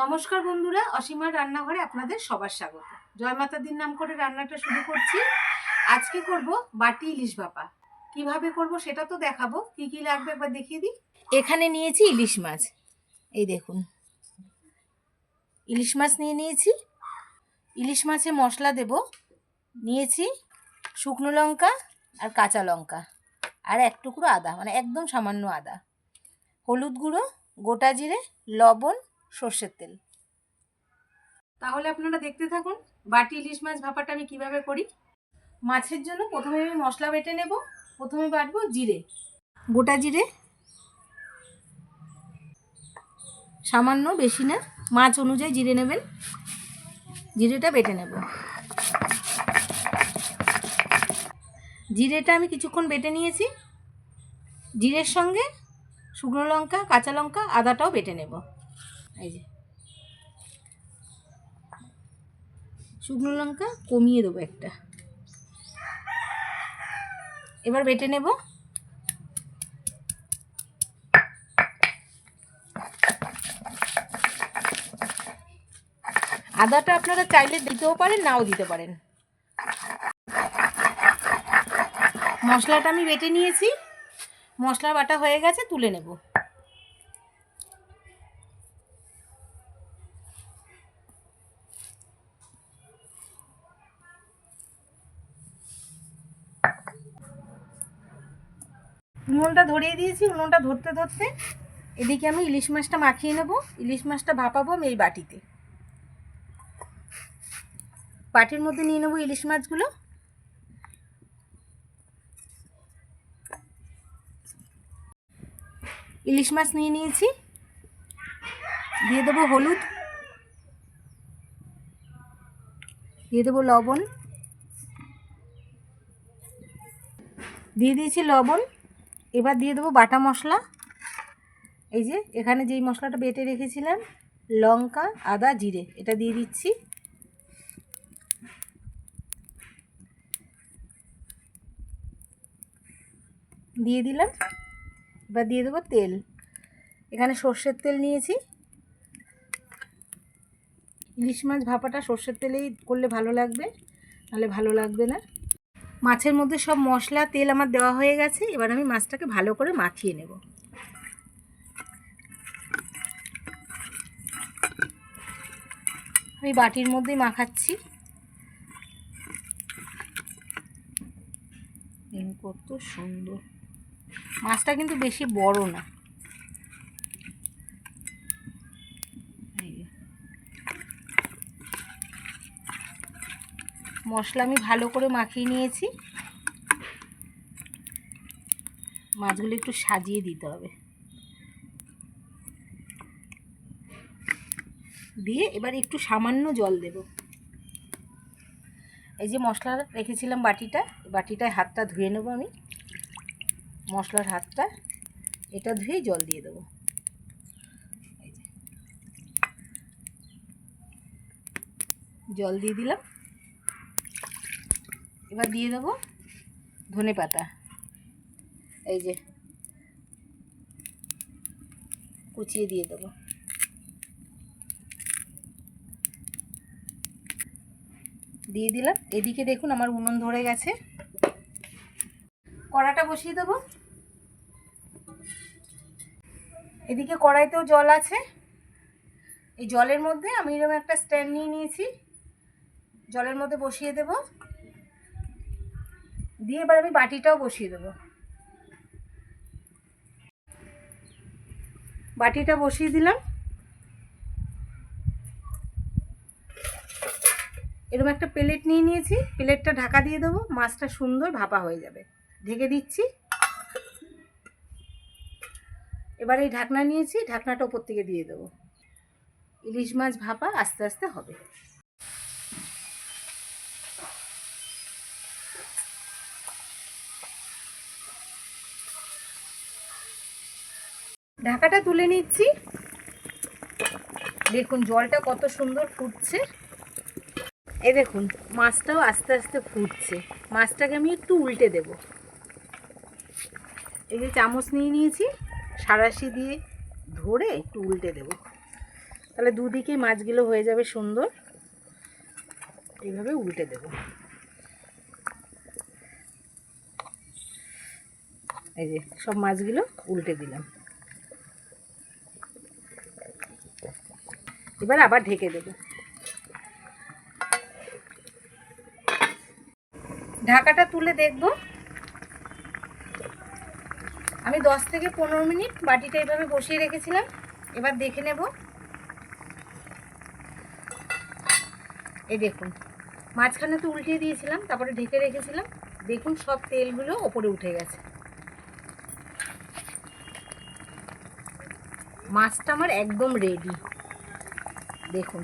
নমস্কার বন্ধুরা, অসীমার রান্নাঘরে আপনাদের সবার স্বাগত। জয় দিন নাম করে রান্নাটা শুরু করছি। আজকে করব বাটি ইলিশ ভাপা। কীভাবে করব সেটা তো দেখাবো। কি কি লাগবে একবার দেখিয়ে দিই। এখানে নিয়েছি ইলিশ মাছ। এই দেখুন। ইলিশ মাছ নিয়ে নিয়েছি। ইলিশ মাছে মশলা দেব। নিয়েছি শুকনো লঙ্কা আর কাঁচা লঙ্কা। আর এক টুকরো আদা মানে একদম সামান্য আদা। হলুদ গুঁড়ো, গোটা জিরে, লবণ সর্ষের তেল। তাহলে আপনারা দেখতে থাকুন, বাটি, ইলিশ মাছ ভাপাটা আমি কীভাবে করি। মাছের জন্য প্রথমে আমি মশলা বেটে নেব, প্রথমে বাটবো জিরে, গোটা জিরে। সামান্য বেশি না, মাছ অনুযায়ী জিরে নেবেন। জিরেটা বেটে নেব। জিরেটা আমি কিছুক্ষণ বেটে নিয়েছি। জিরের সঙ্গে শুকনো লঙ্কা, কাঁচা লঙ্কা, আদাটাও বেটে নেব। এই যে। শুকনো লঙ্কা কমিয়ে দেবো একটা। এবার বেটে নেব। আদাটা আপনারা চাইলে দিতেও পারেন, নাও দিতে পারেন। মশলাটা আমি বেটে নিয়েছি। মশলা বাটা হয়ে গেছে, তুলে নেব। উনুনটা ধরিয়ে দিয়েছি, উনুনটা ধরতে ধরতে এদিকে আমি ইলিশ মাছটা মাখিয়ে নেব। ইলিশ মাছটা ভাপাবো আমি এই বাটিতে। বাটির মধ্যে নিয়ে নেব ইলিশ মাছগুলো। ইলিশ মাছ নিয়ে নিয়েছি। দিয়ে দেবো হলুদ। দিয়ে দেবো লবণ। দিয়ে দিয়েছি লবণ। এবার দিয়ে দেবো বাটা মশলা। এই যে, এখানে যেই মশলাটা বেটে রেখেছিলাম, লঙ্কা, আদা, জিরে, এটা দিয়ে দিচ্ছি। দিয়ে দিলাম। এবার দিয়ে দেবো তেল। এখানে সর্ষের তেল নিয়েছি। ইলিশ মাছ ভাপাটা সর্ষের তেলেই করলে ভালো লাগবে, নাহলে ভালো লাগবে না। মাছের মধ্যে সব মশলা, তেল আমার দেওয়া হয়ে গেছে। এবার আমি মাছটাকে ভালো করে মাখিয়ে নেব। আমি বাটির মধ্যেই মাখাচ্ছি। কত সুন্দর। মাছটা কিন্তু বেশি বড় না এই যে। মশলা আমি ভালো করে মাখিয়ে নিয়েছি। মাছগুলো একটু সাজিয়ে দিতে হবে। দিয়ে এবার একটু সামান্য জল দেব। এই যে মশলা রেখেছিলাম বাটিটা বাটিটায় হাতটা ধুয়ে নেব আমি। মশলার হাতটা, এটা ধুয়ে জল দিয়ে দেবো। জল দিয়ে দিলাম। এবার দিয়ে দেবো ধনে পাতা। এই যে। কুচিয়ে দিয়ে দেবো। দিয়ে দিলাম। এদিকে দেখুন আমার উনুন ধরে গেছে। কড়াটা বসিয়ে দেবো। এদিকে কড়াইতেও জল আছে। এই জলের মধ্যে আমি এরকম একটা স্ট্যান্ড নিয়ে নিয়েছি। জলের মধ্যে বসিয়ে দেব। দিয়ে এবার আমি বাটিটাও বসিয়ে দেবো। বাটিটা বসিয়ে দিলাম। এরকম একটা প্লেট নিয়ে নিয়েছি। প্লেটটা ঢাকা দিয়ে দেবো। মাছটা সুন্দর ভাপা হয়ে যাবে। ঢেকে দিচ্ছি। এবার এই ঢাকনা নিয়েছি। ঢাকনাটা ওপর থেকে দিয়ে দেবো। ইলিশ মাছ ভাপা আস্তে আস্তে হবে। ঢাকাটা তুলে নিচ্ছি। দেখুন, জলটা কত সুন্দর ফুটছে। এ দেখুন, মাছটাও আস্তে আস্তে ফুটছে। মাছটাকে আমি একটু উল্টে দেব। এই যে চামচ নিয়ে নিয়েছি, সারাশি দিয়ে ধরে একটু উল্টে দেব। তাহলে দুদিকেই মাছগুলো হয়ে যাবে সুন্দর। এইভাবে উল্টে দেব। এই যে সব মাছগুলো উল্টে দিলাম। এবার আবার ঢেকে দেব। ঢাকাটা তুলে দেখব। আমি দশ থেকে পনেরো মিনিট বাটিটা এভাবে বসিয়ে রেখেছিলাম। এবার দেখে নেব। এই দেখুন, মাঝখানে তো উল্টিয়ে দিয়েছিলাম, তারপরে ঢেকে রেখেছিলাম। দেখুন সব তেলগুলো ওপরে উঠে গেছে। মাছটা আমার একদম রেডি দেখুন।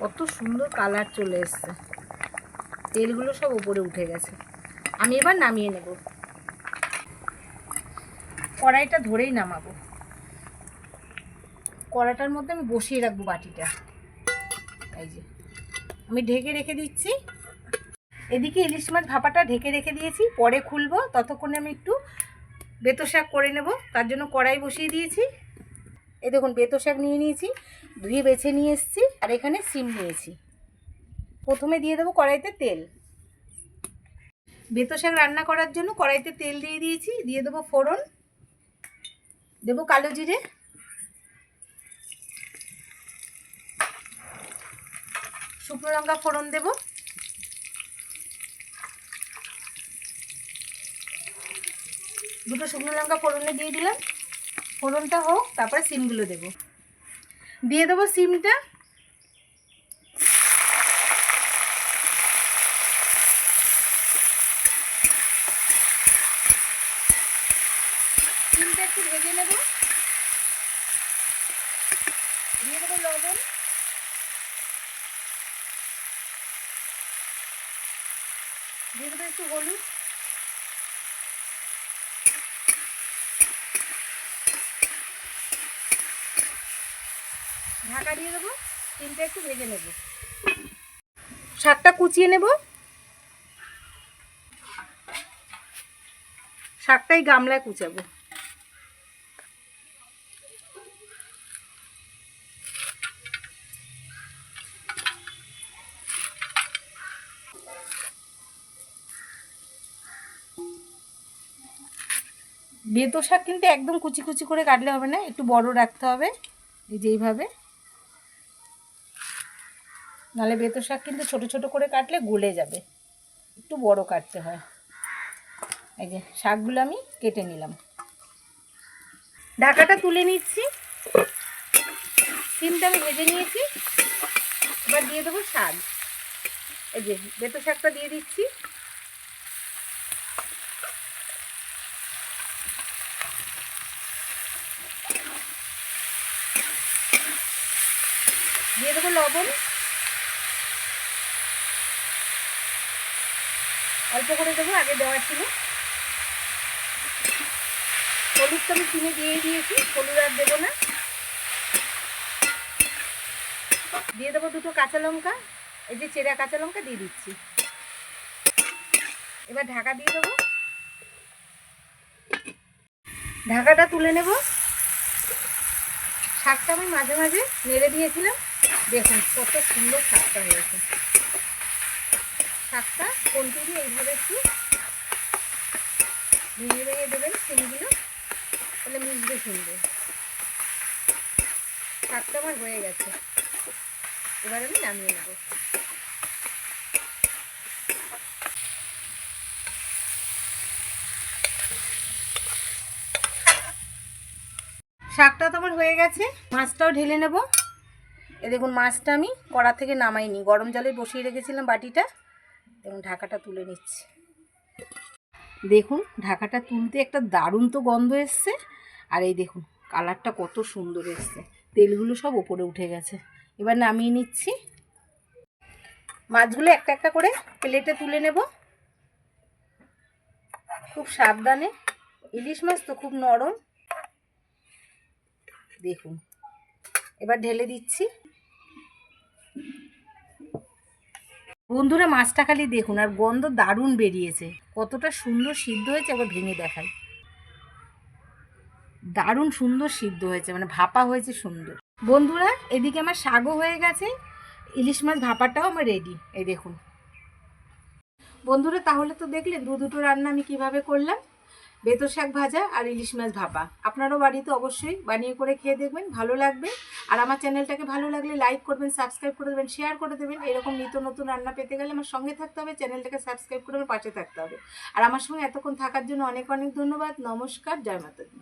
কত সুন্দর কালার চলে এসছে। তেলগুলো সব উপরে উঠে গেছে। আমি এবার নামিয়ে নেব। কড়াইটা ধরেই নামাবো। কড়াটার মধ্যে আমি বসিয়ে রাখব বাটিটা। এই যে, আমি ঢেকে রেখে দিচ্ছি। এদিকে ইলিশ মাছ ভাপাটা ঢেকে রেখে দিয়েছি। পরে খুলবো। ততক্ষণে আমি একটু বেতো শাক করে নেব, তার জন্য কড়াই বসিয়ে দিয়েছি। এই দেখুন, বেতো শাক নিয়ে নিয়েছি, ধুয়ে বেছে নিয়ে এসেছি, আর এখানে সিম নিয়েছি। প্রথমে দিয়ে দেবো কড়াইতে তেল। বেতো শাক রান্না করার জন্য কড়াইতে তেল দিয়ে দিয়েছি, দিয়ে দেবো ফোড়ন, দেবো কালো জিরে। শুকনো লঙ্কা ফোড়ন দেব। দুটো শুকনো লঙ্কা ফোড়নে দিয়ে দিলাম। ফোড়নটা হোক, তারপরে সিমগুলো দেব। দিয়ে দেবো সিমটা। সিমটা একটু ভেজে নেব। দিয়ে দেবো লবণ। দিয়ে দেবো একটু হলুদ। ঢাকা দিয়ে দেবো, তিনটে একটু ভেজে নেব। শাকটা কুচিয়ে নেব। শাকটাই গামলায় কুচাবো। বেতো শাক কিন্তু একদম কুচি কুচি করে কাটলে হবে না, একটু বড় রাখতে হবে, এই যে এইভাবে। নাহলে বেতো শাক কিন্তু ছোট ছোট করে কাটলে গলে যাবে। একটু বড় কাটতে হয়। এই যে শাকগুলো আমি কেটে নিলাম। ঢাকাটা তুলে নিচ্ছি। সিমটা আমি ভেজে নিয়েছি। এবার দিয়ে দেবো শাক। এই যে বেতো শাকটা দিয়ে দিচ্ছি। দিয়ে দেবো লবণ। অল্প করে দেবো, আগে দেওয়া ছিল। হলুদ তো আমি কিনে দিয়ে দিয়েছি, হলুদ আর দেবো না। দিয়ে দেবো দুটো কাঁচা লঙ্কা, এই যে চেরা কাঁচা লঙ্কা দিয়ে দিচ্ছি। এবার ঢাকা দিয়ে দেবো। ঢাকাটা তুলে নেব। শাকটা আমি মাঝে মাঝে নেড়ে দিয়েছিলাম। দেখুন কত সুন্দর শাকটা হয়েছে। শাকটা কন্টিনিউ এইভাবে একটু ভেঙে ভেঙে দেবেন সিমগুলো তাহলে মিশবে সুন্দর। শাকটা আমার হয়ে গেছে। এবার আমি নামিয়ে নেব। শাকটা তো আমার হয়ে গেছে, মাছটাও ঢেলে নেব। এ দেখুন, মাছটা আমি কড়া থেকে নামাইনি, গরম জলে বসিয়ে রেখেছিলাম বাটিটা। দেখুন ঢাকাটা তুলে নিচ্ছি। দেখুন, ঢাকাটা তুলতে একটা দারুণ তো গন্ধ এসছে। আর এই দেখুন, কালারটা কত সুন্দর এসছে। তেলগুলো সব ওপরে উঠে গেছে। এবার নামিয়ে নিচ্ছি। মাছগুলো একটা একটা করে প্লেটে তুলে নেব। খুব সাবধানে। ইলিশ মাছ তো খুব নরম। দেখুন, এবার ঢেলে দিচ্ছি। বন্ধুরা, মাছটা খালি দেখুন, আর গন্ধ দারুণ বেরিয়েছে। কতটা সুন্দর সিদ্ধ হয়েছে, একবার ভেঙে দেখাই। দারুণ সুন্দর সিদ্ধ হয়েছে মানে ভাপা হয়েছে সুন্দর। বন্ধুরা, এদিকে আমার শাগও হয়ে গেছে। ইলিশ মাছ ভাপাটাও আমার রেডি এই দেখুন। বন্ধুরা, তাহলে তো দেখলেন দু দুটো রান্না আমি কীভাবে করলাম। বেতর শাক ভাজা আর ইলিশ মাছ ভাপা। আপনারও বাড়িতে অবশ্যই বানিয়ে করে খেয়ে দেখবেন, ভালো লাগবে। আর আমার চ্যানেলটাকে ভালো লাগলে লাইক করবেন সাবস্ক্রাইব করে দেবেন শেয়ার করে দেবেন। এরকম নিত্য নতুন রান্না পেতে গেলে আমার সঙ্গে থাকতে হবে, চ্যানেলটাকে সাবস্ক্রাইব করে আমার পাশে থাকতে হবে। আর আমার সঙ্গে এতক্ষণ থাকার জন্য অনেক অনেক ধন্যবাদ। নমস্কার, জয় মাতা দি